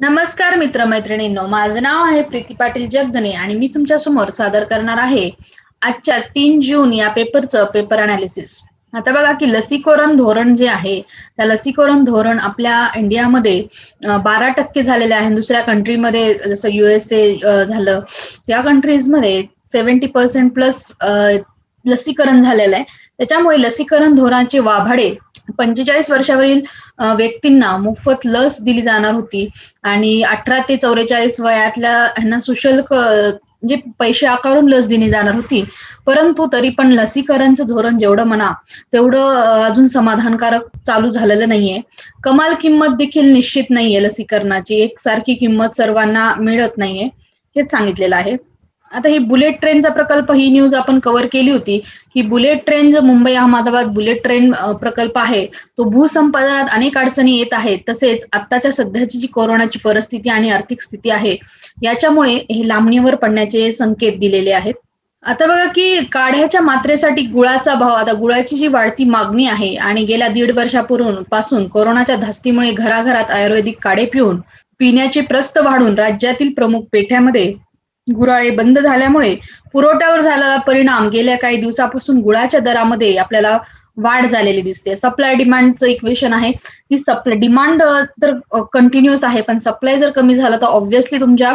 नमस्कार मित्र मैत्रिणींनो माझं नाव आहे प्रीती पाटील जगदने आणि मी तुमच्यासमोर सादर करणार आहे आजच्याच तीन जून या पेपरचं पेपर अनालिसिस आता बघा की लसीकरण धोरण जे आहे त्या लसीकरण धोरण आपल्या इंडियामध्ये बारा टक्के झालेले आहे. दुसऱ्या कंट्रीमध्ये जसं युएसए झालं. या कंट्रीजमध्ये सेव्हन्टी पर्सेंट प्लस लसीकरण झालेलं आहे. त्याच्यामुळे लसीकरण धोरणाचे वाभाडे पंचेचाळीस वर्षावरील व्यक्तींना मोफत लस दिली जाणार होती. आणि अठरा ते चौवेचाळीस वयातल्या ह्यांना सुशुल्क म्हणजे पैसे आकारून लस दिली जाणार होती. परंतु तरी पण लसीकरणचं धोरण जेवढं म्हणा तेवढं अजून समाधानकारक चालू झालेलं नाहीये. कमाल किंमत देखील निश्चित नाहीये लसीकरणाची. एकसारखी किंमत सर्वांना मिळत नाहीये. हेच सांगितलेलं आहे. आता ही बुलेट ट्रेनचा प्रकल्प ही न्यूज आपण कव्हर केली होती. की बुलेट ट्रेन जो मुंबई अहमदाबाद बुलेट ट्रेन प्रकल्प आहे तो भूसंपादनात अनेक अडचणी येत आहेत. तसेच आत्ताच्या सध्याची जी कोरोनाची परिस्थिती आणि आर्थिक स्थिती आहे याच्यामुळे हे लांबणीवर पडण्याचे संकेत दिलेले आहेत. आता बघा की काढ्याच्या मात्रेसाठी गुळाचा भाव आता गुळाची जी वाढती मागणी आहे आणि गेल्या दीड वर्षापूर्वी पासून कोरोनाच्या धास्तीमुळे घराघरात आयुर्वेदिक काढे पिऊन पिण्याचे प्रस्त वाढून राज्यातील प्रमुख पेठ्यामध्ये गुराळे बंद झाल्यामुळे पुरवठ्यावर झालेला परिणाम गेल्या काही दिवसापासून गुळाच्या दरामध्ये आपल्याला वाढ झालेली दिसते. सप्लाय डिमांडचं इक्वेशन आहे. की सप्लाय डिमांड तर कंटिन्युअस आहे. पण सप्लाय जर कमी झाला तर ऑब्व्हियसली तुमच्या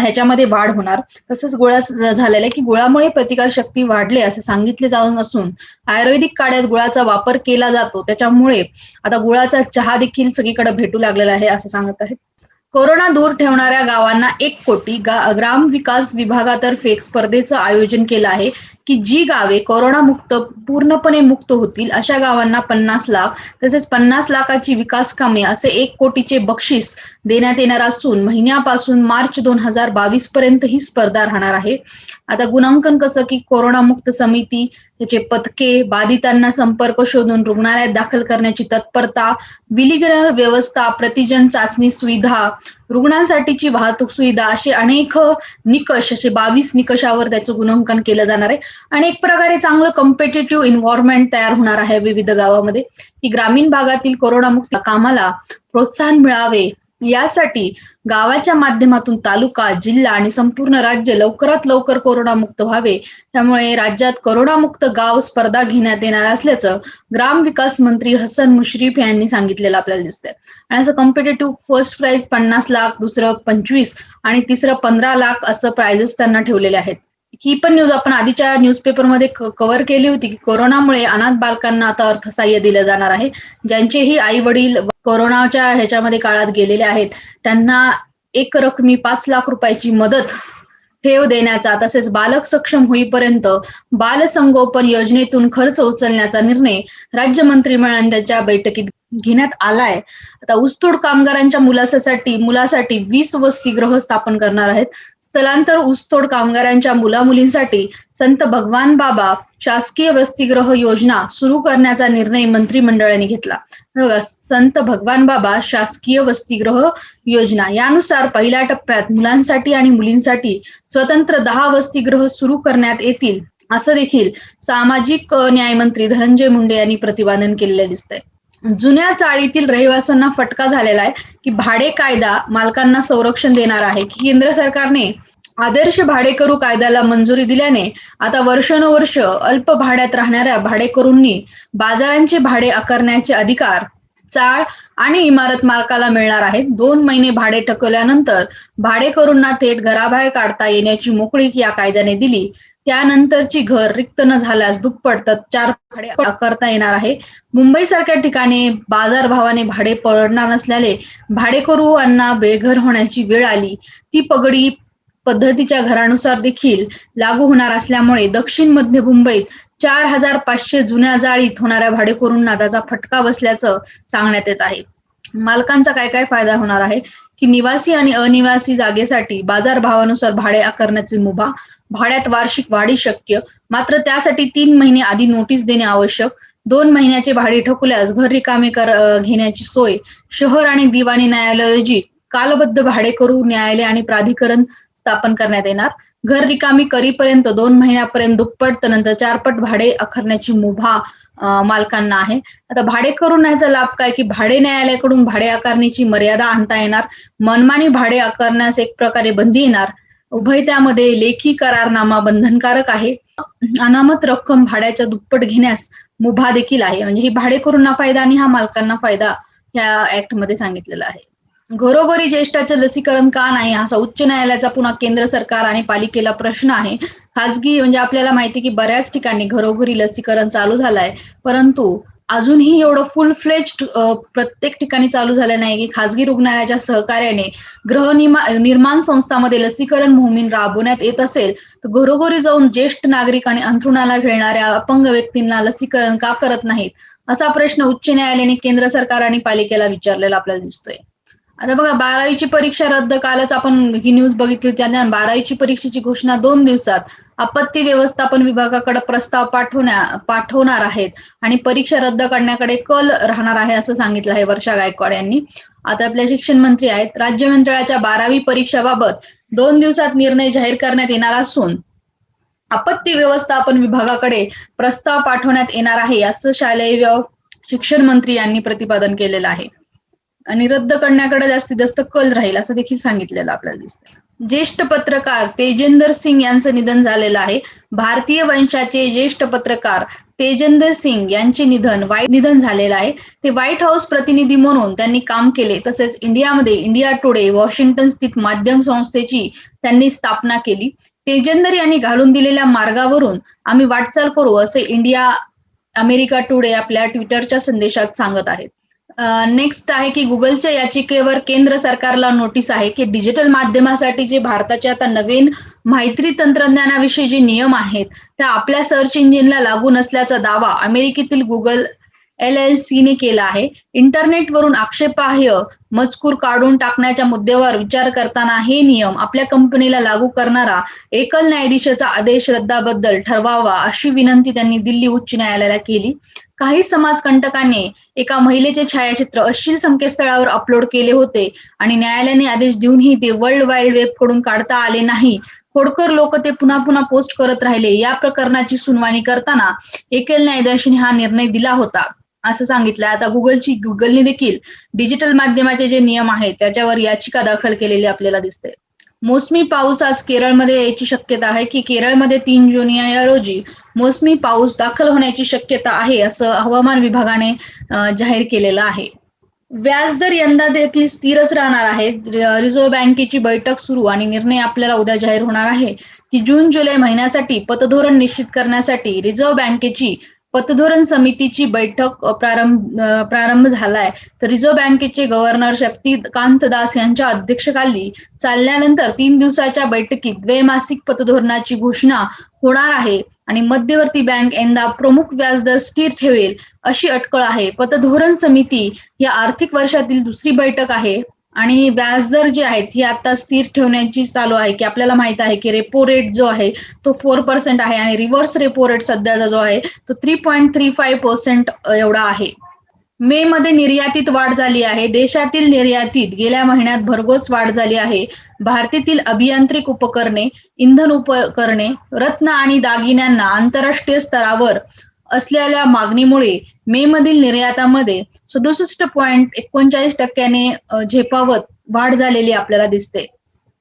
ह्याच्यामध्ये वाढ होणार. तसंच गुळा झालेल्या आहे की गुळामुळे प्रतिकार शक्ती वाढले असे सांगितले जाऊन असून आयुर्वेदिक काड्यात गुळाचा वापर केला जातो. त्याच्यामुळे आता गुळाचा चहा देखील सगळीकडे भेटू लागलेला आहे असं सांगत आहेत. कोरोना दूर ठेवणाऱ्या गावांना एक कोटी ग्राम विकास विभागातर्फे स्पर्धेचं आयोजन केलं आहे की जी गावे कोरोना मुक्त पूर्णपणे मुक्त होतील अशा गावांना पन्नास लाख तसेच पन्नास लाखाची विकास कामे असे एक कोटीचे बक्षीस देण्यात येणार असून महिन्यापासून मार्च दोन हजार बावीस पर्यंत ही स्पर्धा राहणार आहे. आता गुणांकन कसं की कोरोना मुक्त समिती त्याचे पथके बाधितांना संपर्क शोधून रुग्णालयात दाखल करण्याची तत्परता विलीगरण व्यवस्था प्रतिजन चाचणी सुविधा रुग्णांसाठीची वाहतूक सुविधा असे अनेक निकष असे बावीस निकषावर त्याचं गुणांकन केलं जाणार आहे. आणि एक प्रकारे चांगलं कम्पिटेटिव्ह इन्व्हायरमेंट तयार होणार आहे विविध गावामध्ये. की ग्रामीण भागातील कोरोनामुक्त कामाला प्रोत्साहन मिळावे यासाठी गावाच्या माध्यमातून तालुका जिल्हा आणि संपूर्ण राज्य लवकरात लवकर कोरोनामुक्त व्हावे. त्यामुळे राज्यात कोरोनामुक्त गाव स्पर्धा घेण्यात येणार असल्याचं ग्राम विकास मंत्री हसन मुश्रीफ यांनी सांगितलेलं आपल्याला दिसतंय. आणि असं कॉम्पिटेटिव्ह फर्स्ट प्राइज पन्नास लाख दुसरं पंचवीस आणि तिसरं पंधरा लाख असं प्राइजेस त्यांना ठेवलेले आहेत. ही पण न्यूज आपण आधीच्या न्यूजपेपरमध्ये कव्हर केली होती की कोरोनामुळे अनाथ बालकांना आता अर्थसहाय्य दिलं जाणार आहे. ज्यांचेही आई वडील कोरोनाच्या ह्याच्यामध्ये काळात गेलेले आहेत त्यांना एक रकमी पाच लाख रुपयाची मदत ठेव देण्याचा तसेच बालक सक्षम होईपर्यंत बालसंगोपन योजनेतून खर्च उचलण्याचा निर्णय राज्य मंत्रिमंडळाच्या बैठकीत घेण्यात आलाय. आता ऊसतोड कामगारांच्या मुलासाठी मुलासाठी वीस वसतिगृह स्थापन करणार आहेत. स्थलांतर ऊसतोड कामगारांच्या मुला मुलींसाठी संत भगवान बाबा शासकीय वसतिगृह योजना सुरू करण्याचा निर्णय मंत्रिमंडळाने घेतला. बघा संत भगवान बाबा शासकीय वसतिगृह योजना यानुसार पहिल्या टप्प्यात मुलांसाठी आणि मुलींसाठी स्वतंत्र दहा वसतिगृह सुरू करण्यात येतील असं देखील सामाजिक न्यायमंत्री धनंजय मुंडे यांनी प्रतिपादन केलेलं दिसतंय. जुन्या चाळीतील रहिवासांना फटका झालेला आहे की भाडे कायदा मालकांना संरक्षण देणार आहे. की केंद्र सरकारने आदर्श भाडेकरू कायद्याला मंजुरी दिल्याने आता वर्षानुवर्ष अल्प भाड्यात राहणाऱ्या भाडेकरूंनी बाजारांचे भाडे आकारण्याचे अधिकार चाळ आणि इमारत मालकाला मिळणार आहेत. दोन महिने भाडे टकवल्यानंतर भाडेकरूंना थेट घराबाहेर काढता येण्याची मोकळीक या कायद्याने दिली. त्यानंतरची घर रिक्त न झाल्यास दुप्पट चार भाडे आकारता येणार आहे. मुंबईसारख्या ठिकाणी बाजारभावाने भाडे पडणार नसल्याने भाडेकरूंना बेघर होण्याची वेळ आली. ती पगडी पद्धतीच्या घरानुसार देखील लागू होणार असल्यामुळे दक्षिण मध्य मुंबईत चार हजार पाचशे जुन्या जाळीत होणाऱ्या भाडेकरूंना त्याचा फटका बसल्याचं सांगण्यात येत आहे. मालकांचा काय काय फायदा होणार आहे? की निवासी आणि अनिवासी जागेसाठी बाजार भावानुसार भाडे आकारण्याची मुभा भाड्यात वार्षिक वाढी शक्य. मात्र त्यासाठी तीन महिने आधी नोटीस देणे आवश्यक. दोन महिन्याचे भाडे ठोकल्यास घर रिकामे कर घेण्याची सोय. शहर आणि दिवाणी न्यायालयाची कालबद्ध भाडे करू न्यायालय आणि प्राधिकरण स्थापन करण्यात येणार. घर रिकामी करीपर्यंत दोन महिन्यापर्यंत दुप्पट नंतर चारपट भाडे आकारण्याची मुभा मालकांना आहे. आता भाडे करून याचा लाभ काय? की भाडे न्यायालयाकडून भाडे आकारण्याची मर्यादा आणता येणार. मनमानी भाडे आकारण्यास एक प्रकारे बंदी येणार. उभय त्यामध्ये लेखी करारनामा बंधनकारक आहे. अनामत रक्कम भाड्याच्या दुप्पट घेण्यास मुभा देखील आहे. म्हणजे ही भाडेकरूंना फायदा आणि हा मालकांना फायदा या ऍक्टमध्ये सांगितलेला आहे. घरोघरी ज्येष्ठाचं लसीकरण का नाही असा उच्च न्यायालयाचा पुन्हा केंद्र सरकार आणि पालिकेला प्रश्न आहे. खाजगी म्हणजे आपल्याला माहिती की बऱ्याच ठिकाणी घरोघरी लसीकरण चालू झालंय. परंतु अजूनही एवढं फुल फ्लेज्ड प्रत्येक ठिकाणी चालू झालं नाही की खासगी रुग्णालयाच्या सहकार्याने गृहनिर्मा निर्माण संस्थांमध्ये लसीकरण मोहीम राबवण्यात येत असेल तर घरोघरी जाऊन ज्येष्ठ नागरिक आणि अंथरुणाला घेणाऱ्या अपंग व्यक्तींना लसीकरण का करत नाहीत असा प्रश्न उच्च न्यायालयाने केंद्र सरकार आणि पालिकेला विचारलेला आपल्याला दिसतोय. आता बघा बारावीची परीक्षा रद्द कालच आपण ही न्यूज बघितली होती बारावीची परीक्षेची घोषणा दोन दिवसात आपत्ती व्यवस्थापन विभागाकडे प्रस्ताव पाठवण्या पाठवणार आहेत. आणि परीक्षा रद्द करण्याकडे कल राहणार आहे असं सांगितलं आहे वर्षा गायकवाड यांनी. आता आपल्या शिक्षण मंत्री आहेत. राज्य मंडळाच्या बारावी परीक्षाबाबत दोन दिवसात निर्णय जाहीर करण्यात येणार असून आपत्ती व्यवस्थापन विभागाकडे प्रस्ताव पाठवण्यात येणार आहे असं शालेय शिक्षण मंत्री यांनी प्रतिपादन केलेलं आहे. आणि रद्द करण्याकडे जास्तीत जास्त कल राहील असं देखील सांगितलेलं आपल्याला दिसतं ज्येष्ठ पत्रकार तेजेंदर सिंग यांचं निधन झालेलं आहे. भारतीय वंशाचे ज्येष्ठ पत्रकार तेजेंदर सिंग यांचे निधन वाईट निधन झालेलं आहे. ते व्हाईट हाऊस प्रतिनिधी म्हणून त्यांनी काम केले. तसेच इंडियामध्ये इंडिया टुडे वॉशिंग्टन स्थित माध्यम संस्थेची त्यांनी स्थापना केली. तेजेंदर यांनी घालून दिलेल्या मार्गावरून आम्ही वाटचाल करू असे इंडिया अमेरिका टुडे आपल्या ट्विटरच्या संदेशात सांगत आहेत. नेक्स्ट आहे की गुगलच्या याचिकेवर केंद्र सरकारला नोटीस आहे की डिजिटल माध्यमासाठी जे भारताचे आता नवीन माहिती तंत्रज्ञानाविषयी जे नियम आहेत त्या आपल्या सर्च इंजिनला लागू नसल्याचा दावा अमेरिकेतील गुगल एल एल सीने केला आहे. इंटरनेटवरून आक्षेपार्ह मजकूर काढून टाकण्याच्या मुद्द्यावर विचार करताना हे नियम आपल्या कंपनीला लागू करणारा एकल न्यायाधीशाचा आदेश रद्दाबद्दल ठरवावा अशी विनंती त्यांनी दिल्ली उच्च न्यायालयाला केली. काही समाजकंटकांनी एका महिलेचे छायाचित्र अश्लील संकेतस्थळावर अपलोड केले होते आणि न्यायालयाने आदेश देऊनही ते वर्ल्ड वाईड वेबकडून काढता आले नाही. खोडकर लोक ते पुन्हा पुन्हा पोस्ट करत राहिले. या प्रकरणाची सुनावणी करताना एकल न्यायाधीशाने हा निर्णय दिला होता. असं सांगितलं आता गुगलची गुगलने देखील डिजिटल माध्यमाचे जे नियम आहेत त्याच्यावर याचिका दाखल केलेली आपल्याला दिसते. मोसमी पाऊस आज केरळमध्ये यायची शक्यता आहे की केरळमध्ये तीन जून या रोजी मोसमी पाऊस दाखल होण्याची शक्यता आहे असं हवामान विभागाने जाहीर केलेलं आहे. व्याजदर यंदा देखील स्थिरच राहणार आहे. रिझर्व्ह बँकेची बैठक सुरू आणि निर्णय आपल्याला उद्या जाहीर होणार आहे की जून जुलै महिन्यासाठी पतधोरण निश्चित करण्यासाठी रिझर्व्ह बँकेची पतधोरण समितीची बैठक प्रारंभ प्रारंभ झालाय. तर रिझर्व्ह बँकेचे गव्हर्नर शक्तिकांत दास यांच्या अध्यक्षखाली चालल्यानंतर तीन दिवसाच्या बैठकीत द्वैमासिक पतधोरणाची घोषणा होणार आहे आणि मध्यवर्ती बँक यंदा प्रमुख व्याजदर स्थिर ठेवेल अशी अटकळ आहे. पतधोरण समिती या आर्थिक वर्षातील दुसरी बैठक आहे. आणि व्याजदर जे आहेत ही आता स्थिर ठेवण्याची चालू आहे की आपल्याला माहीत आहे की रेपो रेट जो आहे तो फोर पर्सेंट आहे आणि रिव्हर्स रेपो रेट सध्याचा जो आहे तो three point three five percent एवढा आहे. मे मध्ये निर्यातीत वाढ झाली आहे देशातील निर्यातीत गेल्या महिन्यात भरघोस वाढ झाली आहे. भारतातील अभियांत्रिक उपकरणे इंधन उपकरणे रत्न आणि दागिन्यांना आंतरराष्ट्रीय स्तरावर असलेल्या मागणीमुळे मे मधील निर्यातामध्ये सदुसष्ट पॉईंट एकोणचाळीस टक्क्याने झेपावत वाढ झालेली आपल्याला दिसते.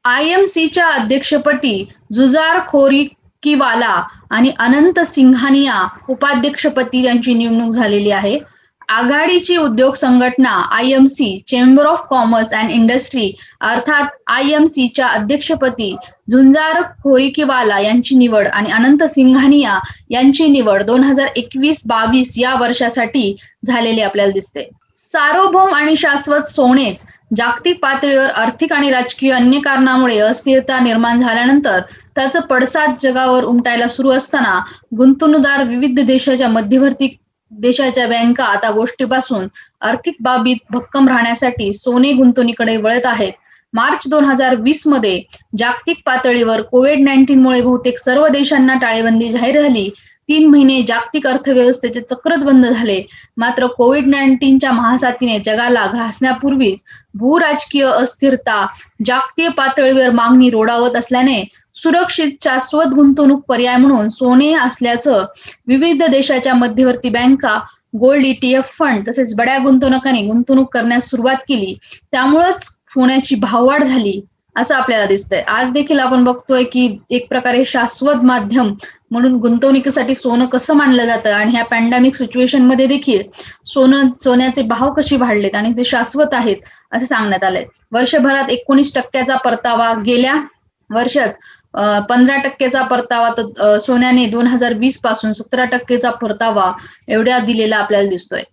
आय एम सीच्या अध्यक्षपदी जुजार खोरीकीवाला आणि अनंत सिंघानिया उपाध्यक्षपदी यांची नेमणूक झालेली आहे. आघाडीची उद्योग संघटना I M C chamber of commerce and industry अर्थात आय एम सीच्या अध्यक्षपदी झुंजार खोरिकीवाला यांची निवड आणि अनंत सिंघानिया यांची निवड दोन हजार एकवीस बावीस या वर्षासाठी झालेली आपल्याला दिसते. सार्वभौम आणि शाश्वत सोनेच जागतिक पातळीवर आर्थिक आणि राजकीय अन्य कारणामुळे अस्थिरता निर्माण झाल्यानंतर त्याचं पडसाद जगावर उमटायला सुरू असताना गुंतवणूकदार विविध देशाच्या मध्यवर्ती देशाच्या बँका आता गोष्टीपासून आर्थिक बाबीत भक्कम राहण्यासाठी सोने गुंतवणुकीकडे वळत आहेत. मार्च दोन हजार वीसमध्ये जागतिक पातळीवर कोविड नाईन्टीन मुळे बहुतेक सर्व देशांना टाळेबंदी जाहीर झाली. तीन महिने जागतिक अर्थव्यवस्थेचे चक्रच बंद झाले. मात्र कोविड नाईन्टीनच्या महासाथीने जगाला घासण्यापूर्वीच भूराजकीय अस्थिरता जागतिक पातळीवर मागणी रोडावत असल्याने सुरक्षित शाश्वत गुंतवणूक पर्याय म्हणून सोने असल्याचं विविध देशाच्या मध्यवर्ती बँका गोल्ड ईटीएफ फंड तसेच बड्या गुंतवणुकांनी गुंतवणूक करण्यास सुरुवात केली. त्यामुळेच सोन्याची भाववाढ झाली असं आपल्याला दिसतंय. आज देखील आपण बघतोय की एक प्रकारे शाश्वत माध्यम म्हणून गुंतवणुकीसाठी सोनं कसं मानलं जातं आणि ह्या पॅन्डेमिक सिच्युएशनमध्ये देखील सोनं सोन्याचे भाव कसे वाढलेत आणि ते शाश्वत आहेत असं सांगण्यात आलंय. वर्षभरात एकोणीस टक्क्याचा परतावा गेल्या वर्षात पंधरा टक्केचा परतावा तर सोन्याने दोन हजार वीसपासून सतरा टक्केचा परतावा एवढ्या दिलेला आपल्याला दिसतोय.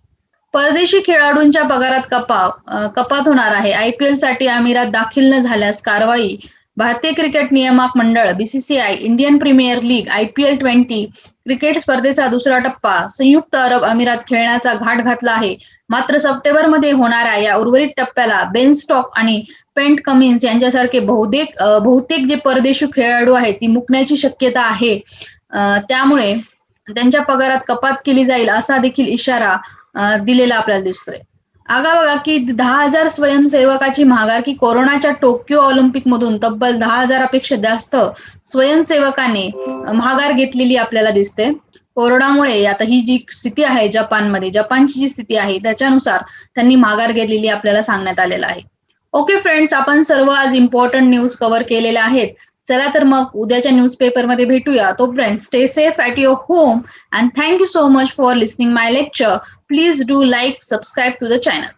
परदेशी खेळाडूंच्या पगारात कपाव कपात होणार आहे. आयपीएलसाठी अमिरात दाखल न झाल्यास कारवाई भारतीय क्रिकेट नियामक मंडळ BCCI Indian Premier League IPL twenty cricket स्पर्धेचा दुसरा टप्पा संयुक्त अरब अमिरात खेळण्याचा घाट घातला आहे. मात्र सप्टेंबरमध्ये होणाऱ्या या उर्वरित टप्प्याला बेन स्टॉक आणि पेंट कमिन्स यांच्यासारखे बहुतेक बहुतेक जे परदेशी खेळाडू आहेत ती मुकण्याची शक्यता आहे. त्यामुळे त्यांच्या पगारात कपात केली जाईल असा देखील इशारा दिलेला आपल्याला दिसतोय. आगा बघा की दहा हजार स्वयंसेवकाची महागार की कोरोनाच्या टोकियो ऑलिम्पिक मधून तब्बल दहा हजारापेक्षा जास्त स्वयंसेवकाने महागार घेतलेली आपल्याला दिसते. कोरोनामुळे आता ही जी स्थिती आहे जपानमध्ये जपानची जी स्थिती आहे त्याच्यानुसार त्यांनी माघार घेतलेली आपल्याला सांगण्यात आलेलं आहे. ओके फ्रेंड्स आपण सर्व आज इम्पॉर्टंट न्यूज कव्हर केलेल्या आहेत. चला तर मग उद्याच्या न्यूजपेपरमध्ये भेटूया. तोपर्यंत stay safe at your home and thank you so much for listening my lecture please do like subscribe to the channel